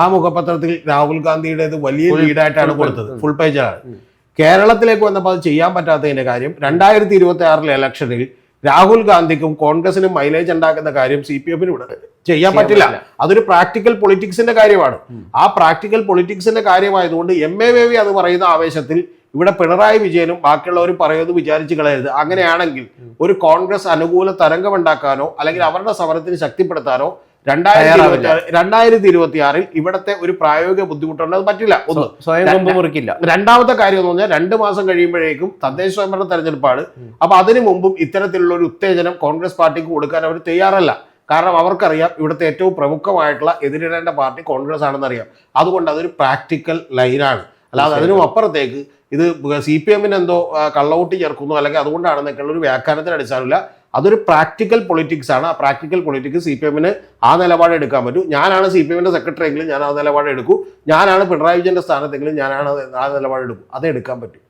ആ മുഖപത്രത്തിൽ രാഹുൽ ഗാന്ധിയുടേത് വലിയ ലീഡായിട്ടാണ് കൊടുത്തത്. ഫുൾ പേജാണ് കേരളത്തിലേക്ക് വന്നപ്പോൾ അത് ചെയ്യാൻ പറ്റാത്തതിന്റെ കാര്യം രണ്ടായിരത്തി ഇരുപത്തി ആറിലെ ഇലക്ഷനിൽ രാഹുൽ ഗാന്ധിക്കും കോൺഗ്രസിനും മൈലേജ് ഉണ്ടാക്കുന്ന കാര്യം സി പി എഫിന് ഇവിടെ ചെയ്യാൻ പറ്റില്ല. അതൊരു പ്രാക്ടിക്കൽ പൊളിറ്റിക്സിന്റെ കാര്യമാണ്. ആ പ്രാക്ടിക്കൽ പൊളിറ്റിക്സിന്റെ കാര്യമായതുകൊണ്ട് എം എ വേവി അത് പറയുന്ന ആവേശത്തിൽ ഇവിടെ പിണറായി വിജയനും ബാക്കിയുള്ളവരും പറയുന്നത് വിചാരിച്ച് കളയരുത്. അങ്ങനെയാണെങ്കിൽ ഒരു കോൺഗ്രസ് അനുകൂല തരംഗം ഉണ്ടാക്കാനോ അല്ലെങ്കിൽ അവരുടെ സമരത്തിന് ശക്തിപ്പെടുത്താനോ രണ്ടായിരത്തി രണ്ടായിരത്തി ഇരുപത്തി ആറിൽ ഇവിടത്തെ ഒരു പ്രായോഗിക ബുദ്ധിമുട്ടുണ്ട്. അത് പറ്റില്ല. ഒന്ന് സ്വയം മുറിക്കില്ല. രണ്ടാമത്തെ കാര്യം എന്ന് പറഞ്ഞാൽ രണ്ട് മാസം കഴിയുമ്പോഴേക്കും തദ്ദേശ സ്വയംഭരണ തെരഞ്ഞെടുപ്പാണ്. അപ്പൊ അതിനു മുമ്പും ഇത്തരത്തിലുള്ള ഒരു ഉത്തേജനം കോൺഗ്രസ് പാർട്ടിക്ക് കൊടുക്കാൻ അവർ തയ്യാറല്ല. കാരണം അവർക്കറിയാം ഇവിടുത്തെ ഏറ്റവും പ്രമുഖമായിട്ടുള്ള എതിരിടേണ്ട പാർട്ടി കോൺഗ്രസ് ആണെന്ന് അറിയാം. അതുകൊണ്ട് അതൊരു പ്രാക്ടിക്കൽ ലൈനാണ്. അല്ലാതെ അതിനും അപ്പുറത്തേക്ക് ഇത് സി പി എമ്മിന് എന്തോ കള്ളവോട്ട് ചേർക്കുന്നു. അല്ലെങ്കിൽ അതുകൊണ്ടാണെന്നൊക്കെയുള്ള ഒരു വ്യാഖ്യാനത്തിന് അടിസ്ഥാനമില്ല. അതൊരു പ്രാക്ടിക്കൽ പൊളിറ്റിക്സ് ആണ്. ആ പ്രാക്ടിക്കൽ പൊളിറ്റിക്സ് സി പി എമ്മിന് ആ നിലപാട് എടുക്കാൻ പറ്റും. ഞാനാണ് സി പി എമ്മിന്റെ സെക്രട്ടറി എങ്കിലും ഞാൻ ആ നിലപാട് എടുക്കൂ. ഞാനാണ് പിണറായി വിജയന്റെ സ്ഥാനത്തെങ്കിലും ഞാനാണ് ആ നിലപാട് എടുക്കും. എടുക്കാൻ പറ്റും.